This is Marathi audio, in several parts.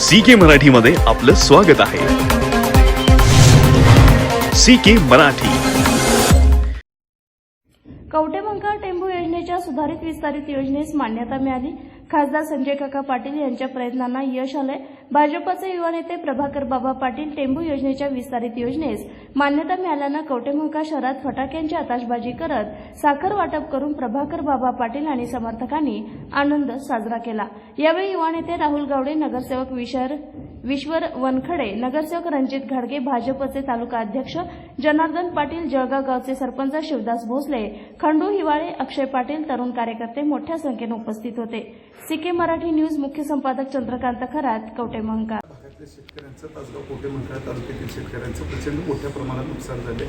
सी के मराठीमध्ये आपलं स्वागत आहे. C K Marathi. कवटेमंका टेंभू योजनेच्या सुधारित विस्तारित योजनेस मान्यता मिळाली. खासदार संजय काका पाटील यांच्या प्रयत्नांना यश आलंय. भाजपचे युवा नेते प्रभाकर बाबा पाटील टेंबू योजनेच्या विस्तारित योजनेस मान्यता मिळाल्यानं कवटेमंका शहरात फटाक्यांची आताशबाजी करत साखर वाटप करून प्रभाकर बाबा पाटील आणि समर्थकांनी आनंद साजरा केला. यावेळी युवा नेते राहुल गावडे नगरसेवक विशर विश्वर वनखडे नगरसेवक रणजित घाडगे भाजपचे तालुका अध्यक्ष जनार्दन पाटील जळगाव गावचे सरपंच शिवदास भोसले खंडू हिवाळे अक्षय पाटील तरुण कार्यकर्ते मोठ्या संख्येने उपस्थित होते. सीके मराठी न्यूज मुख्य संपादक चंद्रकांत खरात कवटेमंका शेतकऱ्यांचं तासगाव कोटे मंडळा तालुक्यातील शेतकऱ्यांचं प्रचंड मोठ्या प्रमाणात नुकसान झाले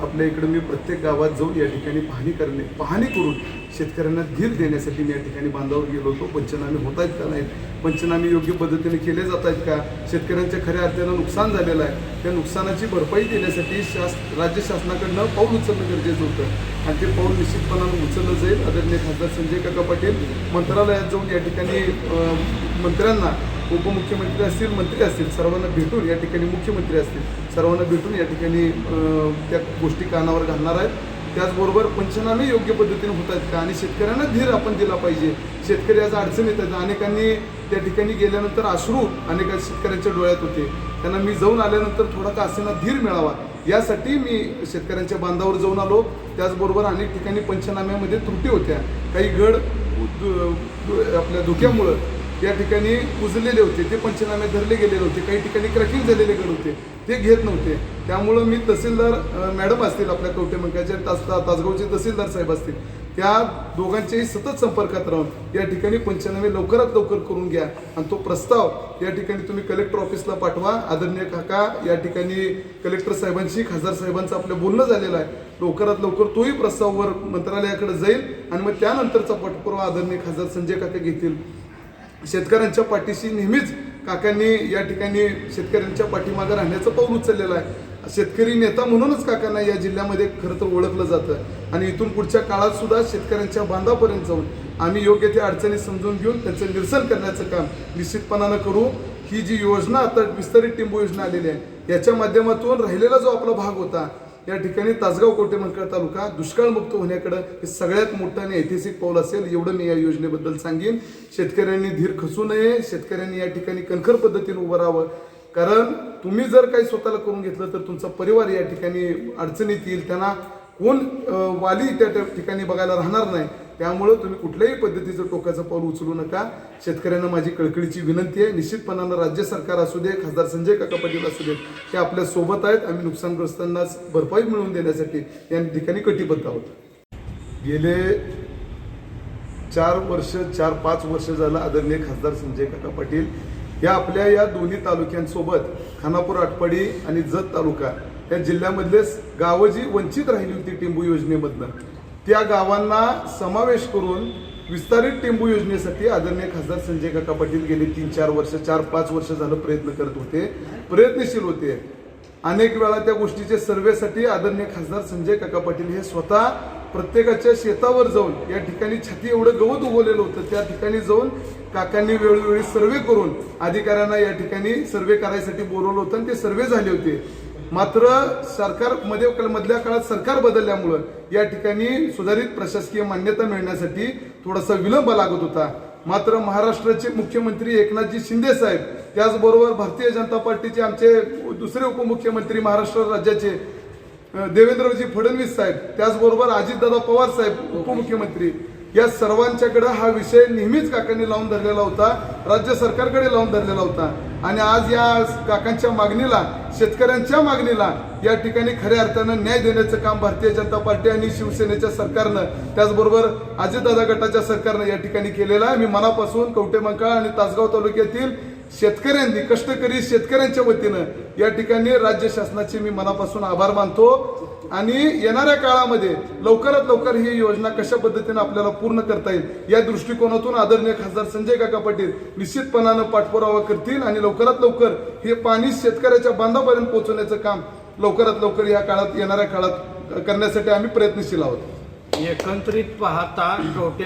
आपल्या इकडे मी प्रत्येक गावात जाऊन या ठिकाणी पाहणी करणे पाहणी करून शेतकऱ्यांना धीर देण्यासाठी मी या ठिकाणी बांधावर गेलो होतो. पंचनामे होत आहेत का नाहीत? पंचनामे योग्य पद्धतीने केले जात आहेत का? शेतकऱ्यांच्या खऱ्या अर्थानं नुकसान झालेलं आहे. त्या नुकसानाची भरपाई देण्यासाठी शास राज्य शासनाकडनं पाऊल उचलणं गरजेचं होतं. आणि ते पाऊल निश्चितपणानं उचललं जाईल. आदरणीय खासदार संजय काका पाटील मंत्रालयात जाऊन या ठिकाणी मंत्र्यांना उपमुख्यमंत्री असतील मंत्री असतील सर्वांना भेटून या ठिकाणी मुख्यमंत्री असतील सर्वांना भेटून या ठिकाणी त्या गोष्टी कानावर घालणार आहेत. त्याचबरोबर पंचनामे योग्य पद्धतीने होत आहेत का? आणि शेतकऱ्यांना धीर आपण दिला पाहिजे. शेतकरी आज अडचण आहेत. अनेकांनी त्या ठिकाणी गेल्यानंतर अश्रू अनेक शेतकऱ्यांच्या डोळ्यात होते. त्यांना मी जाऊन आल्यानंतर थोडा का असेना धीर मिळावा. यासाठी मी शेतकऱ्यांच्या बांधावर जाऊन आलो. त्याचबरोबर अनेक ठिकाणी पंचनाम्यामध्ये त्रुटी होत्या. काही गड आपल्या धुक्यामुळं या ठिकाणी कुजलेले होते ते पंचनामे धरले गेलेले होते काही ठिकाणी क्रॅकिंग झालेले घर होते ते घेत नव्हते. त्यामुळं मी तहसीलदार मॅडम असतील आपल्या कवटेमंकाच्या तास तासगावचे तहसीलदार साहेब असतील त्या दोघांच्याही सतत संपर्कात राहून या ठिकाणी पंचनामे लवकरात लवकर करून घ्या. आणि तो प्रस्ताव या ठिकाणी तुम्ही कलेक्टर ऑफिसला पाठवा. आदरणीय काका या ठिकाणी कलेक्टर साहेबांशी खासदार साहेबांचं आपलं बोलणं झालेलं आहे. लवकरात लवकर तोही प्रस्ताव वर मंत्रालयाकडे जाईल आणि मग त्यानंतरचा पाठपुरावा आदरणीय खासदार संजय काका घेतील. शेतकऱ्यांच्या पाठीशी नेहमीच काकांनी या ठिकाणी शेतकऱ्यांच्या पाठीमागे राहण्याचं पाऊल उचललेलं आहे. शेतकरी नेता म्हणूनच काकांना या जिल्ह्यामध्ये खरं तर ओळखलं जातं. आणि इथून पुढच्या काळात सुद्धा शेतकऱ्यांच्या बांधापर्यंत जाऊन आम्ही योग्य त्या अडचणी समजून घेऊन त्यांचं निरसन करण्याचं काम निश्चितपणानं करू. ही जी योजना आता विस्तारित टिंबू योजना आलेली आहे याच्या माध्यमातून राहिलेला जो आपला भाग होता या ठिकाणी तासगाव कोटे तालुका दुष्काळमुक्त होण्याकडं हे सगळ्यात मोठं आणि ऐतिहासिक पाऊल असेल एवढं मी या योजनेबद्दल सांगेन. शेतकऱ्यांनी धीर खचू नये शेतकऱ्यांनी या ठिकाणी कणखर पद्धतीने उभं राहावं. कारण तुम्ही जर काही स्वतःला करून घेतलं तर तुमचा परिवार या ठिकाणी अडचणीत येईल. त्यांना कोण वाली त्या त्या ठिकाणी बघायला राहणार नाही. त्यामुळं तुम्ही कुठल्याही पद्धतीचं टोकाचं पाऊल उचलू नका. शेतकऱ्यांना माझी कळकळीची विनंती आहे. निश्चितपणानं राज्य सरकार असू दे खासदार संजय काका पाटील असू दे हे आपल्यासोबत आहेत. आम्ही नुकसानग्रस्तांना भरपाई मिळवून देण्यासाठी या ठिकाणी कटिबद्ध आहोत. गेले चार वर्ष चार पाच वर्ष झालं आदरणीय खासदार संजय काका पाटील. या आपल्या या दोन्ही तालुक्यांसोबत खानापूर आटपाडी आणि जत तालुका या जिल्ह्यामधले गावं जी वंचित राहिली होती टिंबू योजनेमधनं त्या गावांना समावेश करून विस्तारित टेंबू योजनेसाठी आदरणीय खासदार संजय काका पाटील गेले तीन चार वर्ष चार पाच वर्ष झालं प्रयत्न करत होते प्रयत्नशील होते. अनेक वेळा त्या गोष्टीचे सर्वेसाठी आदरणीय खासदार संजय काका पाटील हे स्वतः प्रत्येकाच्या शेतावर जाऊन या ठिकाणी छाती एवढं गवत उगवलेलं होतं त्या ठिकाणी जाऊन काकांनी वेळोवेळी सर्वे करून अधिकाऱ्यांना या ठिकाणी सर्वे करायसाठी बोलवलं होतं आणि ते सर्वे झाले होते. मात्र सरकारमध्ये मधल्या काळात सरकार बदलल्यामुळं या ठिकाणी सुधारित प्रशासकीय मान्यता मिळण्यासाठी थोडासा विलंब लागत होता. मात्र महाराष्ट्राचे मुख्यमंत्री एकनाथजी शिंदे साहेब त्याचबरोबर भारतीय जनता पार्टीचे आमचे दुसरे उपमुख्यमंत्री महाराष्ट्र राज्याचे देवेंद्रजी फडणवीस साहेब त्याचबरोबर अजितदादा पवार साहेब उपमुख्यमंत्री या सर्वांच्याकडे हा विषय नेहमीच काकांनी लावून धरलेला होता राज्य सरकारकडे लावून धरलेला होता. आणि आज या काकांच्या मागणीला शेतकऱ्यांच्या मागणीला या ठिकाणी खऱ्या अर्थानं न्याय देण्याचं काम भारतीय जनता पार्टी आणि शिवसेनेच्या सरकारनं त्याचबरोबर अजितदादा गटाच्या सरकारनं या ठिकाणी केलेलं आहे. मी मनापासून कवटेमंकाळ आणि तासगाव तालुक्यातील शेतकऱ्यांनी कष्टकरी शेतकऱ्यांच्या वतीनं या ठिकाणी राज्य शासनाचे मी मनापासून आभार मानतो. आणि येणाऱ्या काळामध्ये लवकरात लवकर ही योजना कशा पद्धतीने आपल्याला पूर्ण करता येईल या दृष्टिकोनातून आदरणीय खासदार संजय काका पाटील निश्चितपणानं पाठपुरावा करतील आणि लवकरात लवकर हे पाणी शेतकऱ्याच्या बांधापर्यंत पोहोचवण्याचं काम लवकरात लवकर या काळात येणाऱ्या काळात करण्यासाठी आम्ही प्रयत्नशील आहोत. एकंदरीत पाहता कवटे